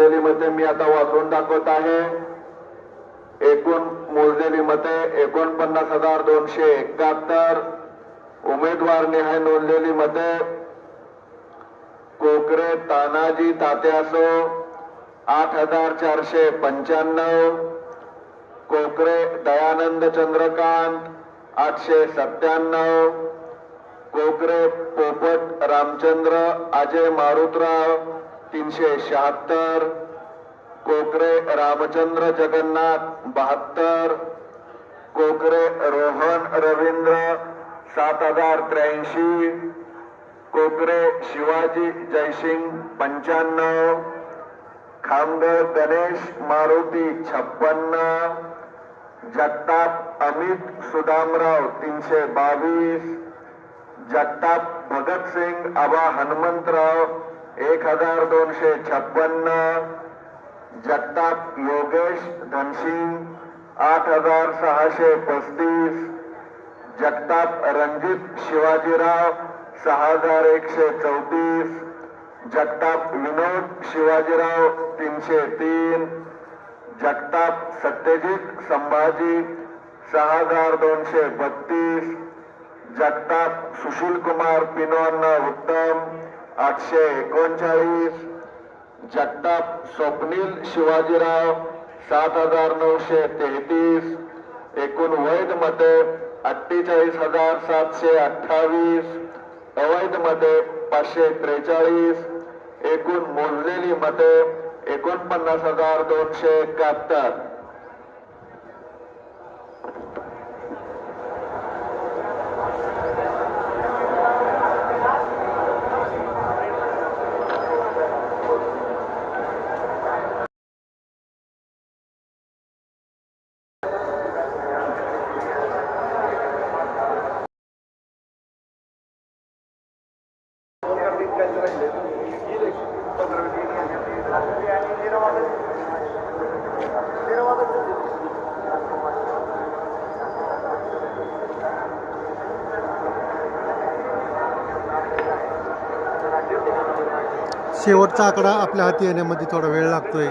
नोंदलेली मते मी आता वाचून दाखवत आहे. एकूण मोजलेली मते एकोणपन्नास हजार दोनशे एकाहत्तर उमेदवार निहाय नोंदलेली मते कोकरे तानाजी तात्यासो आठ हजार चारशे पंच्याण्णव. कोकरे दयानंद चंद्रकांत आठशे सत्त्याण्णव. कोकरे पोपट रामचंद्र अजय मारुतराव तीनशे शहात्तर कोकरे रामचंद्र जगन्नाथ बहात्तर कोकरे रोहन रवींद्र सात हजार त्र्याऐंशी कोकरे शिवाजी जयसिंग पंच्याण्णव खामगर गणेश मारुती छप्पन्न जगताप अमित सुदामराव तीनशे बावीस जगताप भगतसिंग आबा हनुमंतराव एक हजार दोनशे छप्पन्न जगताप योगेश धनसिंग आठ हजार सहाशे पस्तीस जगताप रणजित शिवाजीराव सहा हजार एकशे चौतीस जगताप विनोद शिवाजीराव तीनशे तीन जगताप सत्यजित संभाजी सहा हजार दोनशे बत्तीस जगताप सुशील कुमार पिनोअण्णा उत्तम आठशे एकोणचाळीस जगताप स्वप्नील शिवाजीराव सात हजार नऊशे तेहतीस एकूण वैध मते अठ्ठेचाळीस हजार सातशे अठ्ठावीस अवैध मते पाचशे त्रेचाळीस एकूण मोजलेली मते एकोणपन्नास हजार दोनशे एकाहत्तर. शेवटचा आकडा आपल्या हाती येण्यामध्ये थोडा वेळ लागतोय.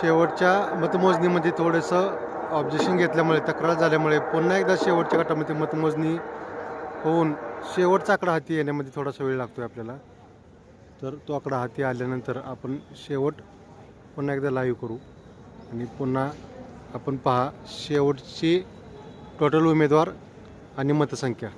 शेवटच्या मतमोजणीमध्ये थोडंसं ऑब्जेक्शन घेतल्यामुळे तक्रार झाल्यामुळे पुन्हा एकदा शेवटच्या गटामध्ये मतमोजणी होऊन शेवटचा आकडा हाती येण्यामध्ये थोडासा वेळ लागतोय आपल्याला. तर तो आकडा हाती आल्यानंतर आपण शेवट पुन्हा एकदा लाईव्ह करू. आणि पुन्हा आपण पहा शेवटची टोटल उमेदवार आणि मतसंख्या.